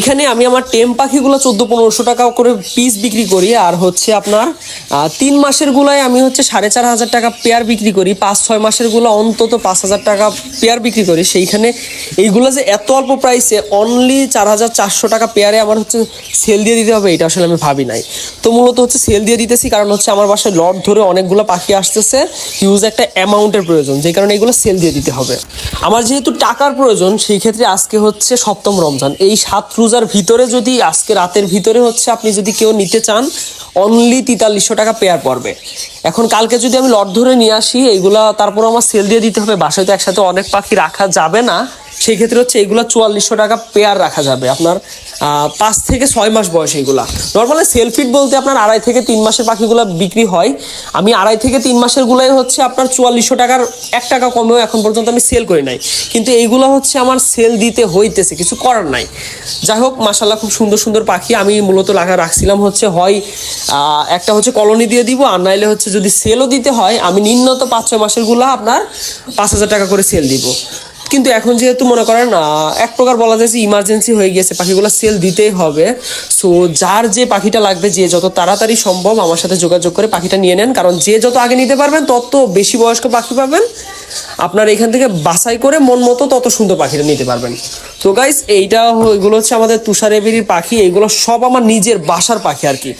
এখানে আমি আমার টেম পাখিগুলো চোদ্দ পনেরোশো টাকা করে পিস বিক্রি করি, আর হচ্ছে আপনার তিন মাসের গুলাই আমি হচ্ছে সাড়ে চার হাজার টাকা পেয়ার বিক্রি করি। পাঁচ, ছয় মাসেরগুলো অন্তত পাঁচ হাজার টাকা পেয়ার বিক্রি করি। সেইখানে এইগুলো যে এত অল্প প্রাইসে অনলি চার হাজার চারশো টাকা পেয়ারে আমার হচ্ছে সেল দিয়ে দিতে হবে, এটা আসলে আমি ভাবি নাই। তো মূলত হচ্ছে সেল দিয়ে দিতেছি, কারণ হচ্ছে আমার বাসায় লট ধরে অনেকগুলো পাখি আসতেছে হিউজ একটা অ্যামাউন্টের প্রয়োজন, যে কারণে এগুলো সেল দিয়ে দিতে হবে। আমার যেহেতু টাকার প্রয়োজন, সেই ক্ষেত্রে আজকে হচ্ছে সপ্তম রমজান। এই সাত রোজার ভিতরে যদি আজকে রাতের ভিতরে হচ্ছে আপনি যদি কেউ নিতে চান অনলি তেতাল্লিশশো টাকা পেয়ার পড়বে। এখন কালকে যদি আমি লট ধরে নিয়ে আসি, এইগুলা তারপর আমার সেল দিয়ে দিতে হবে। বাসায় তো একসাথে অনেক পাখি রাখা যাবে না। সেই ক্ষেত্রে হচ্ছে এগুলো চুয়াল্লিশশো টাকা পেয়ার রাখা যাবে আপনার পাঁচ থেকে ছয় মাস বয়স এগুলা। নর্মালি সেলফিট বলতে আপনার আড়াই থেকে তিন মাসের পাখিগুলো বিক্রি হয়। আমি আড়াই থেকে তিন মাসের গুলাই হচ্ছে আপনার চুয়াল্লিশশো টাকার এক টাকা কমেও এখন পর্যন্ত আমি সেল করি নাই। কিন্তু এইগুলো হচ্ছে আমার সেল দিতে হইতেছে, কিছু করার নাই। যাই হোক মাসাল্লাহ খুব সুন্দর সুন্দর পাখি আমি মূলত লাগা রাখছিলাম হচ্ছে হয় একটা হচ্ছে কলোনি দিয়ে দিব, আর নাইলে হচ্ছে যদি সেলও দিতে হয়, আমি নিম্নত পাঁচ ছয় মাসেরগুলা আপনার পাঁচ হাজার টাকা করে সেল দিব। কিন্তু এখন যেহেতু মনে করেন এক প্রকার বলা যায় যে ইমার্জেন্সি হয়ে গিয়েছে, পাখিগুলো সেল দিতেই হবে। সো যার যে পাখিটা লাগবে, যে যত তাড়াতাড়ি সম্ভব আমার সাথে যোগাযোগ করে পাখিটা নিয়ে নেন। কারণ যে যত আগে নিতে পারবেন, তত বেশি বয়স্ক পাখি পাবেন। আপনার এখান থেকে বাছাই করে মন মতো তত সুন্দর পাখিটা নিতে পারবেন। তো গাইস এইটা এগুলো হচ্ছে আমাদের তুষার এবিরির পাখি। এইগুলো সব আমার নিজের বাসার পাখি আর কি।